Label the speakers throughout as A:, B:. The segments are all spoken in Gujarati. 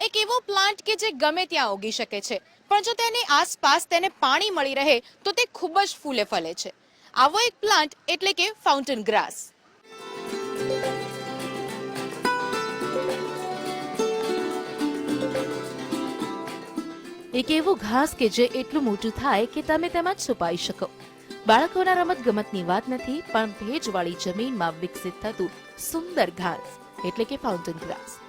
A: એક એવો પ્લાન્ટ કે જે ગમે ત્યાં ઉગી શકે છે. પણ જો તેની આસપાસ તેને પાણી મળી રહે, તો તે ખૂબ જ ફૂલે ફલે છે. આવો એક પ્લાન્ટ એટલે કે ફાઉન્ટેન ગ્રાસ એક એવું ઘાસ કે જે એટલું મોટું થાય કે તમે તેમાં છુપાઈ શકો. બાળકોના રમત ગમતની વાત નથી, પણ ભેજવાળી જમીનમાં વિકસિત થતું સુંદર ઘાસ એટલે કે fountain grass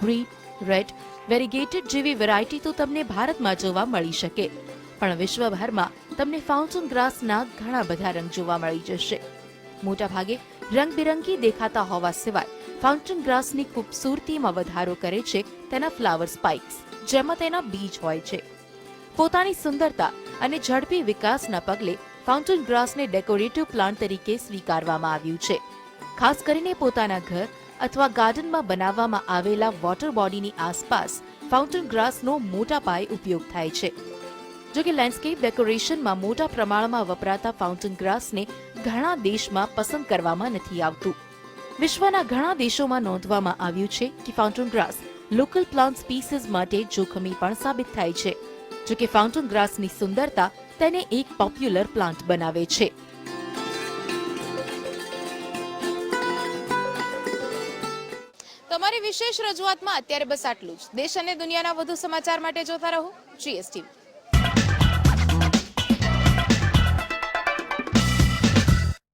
A: green red variegated જેવી વેરાયટી તો તમને ભારતમાં જોવા મળી શકે. પણ વિશ્વભરમાં તમને ફાઉન્ટેન ગ્રાસના ઘણા બધા રંગ જોવા મળી જશે. મોટા ભાગે રંગબેરંગી દેખાતા હોવા સિવાય ફાઉન્ટેન ગ્રાસની ખૂબસૂરતીમાં વધારો કરે છે તેના ફ્લાવર સ્પાઇક્સ જેમાં તેના બીજ હોય છે. પોતાની સુંદરતા અને ઝડપી વિકાસના પગલે ફાઉન્ટેન ગ્રાસને ડેકોરેટિવ પ્લાન્ટ તરીકે સ્વીકારવામાં આવ્યું છે. ખાસ કરીને પોતાના ઘર અથવા ગાર્ડનમાં બનાવવામાં આવેલા વોટર બોડીની આસપાસ ફાઉન્ટેન ગ્રાસનો મોટા પાયે ઉપયોગ થાય છે. જો કે લેન્ડસ્કેપ ડેકોરેશનમાં મોટા પ્રમાણમાં વપરાતા ફાઉન્ટેન ગ્રાસને ઘણા દેશમાં પસંદ કરવામાં નથી આવતું. વિશ્વના ઘણા દેશોમાં નોંધવામાં આવ્યું છે કે fountain grass local plant species માટે જોખમી પણ સાબિત થાય છે. જો કે ફાઉન્ટેન ગ્રાસની સુંદરતા તેને એક પોપ્યુલર પ્લાન્ટ બનાવે છે. તમારી વિશેષ રજૂઆતમાં અત્યારે બસ આટલું જ. દેશ અને દુનિયાના વધુ સમાચાર માટે જોતા રહો. જીએસટીવી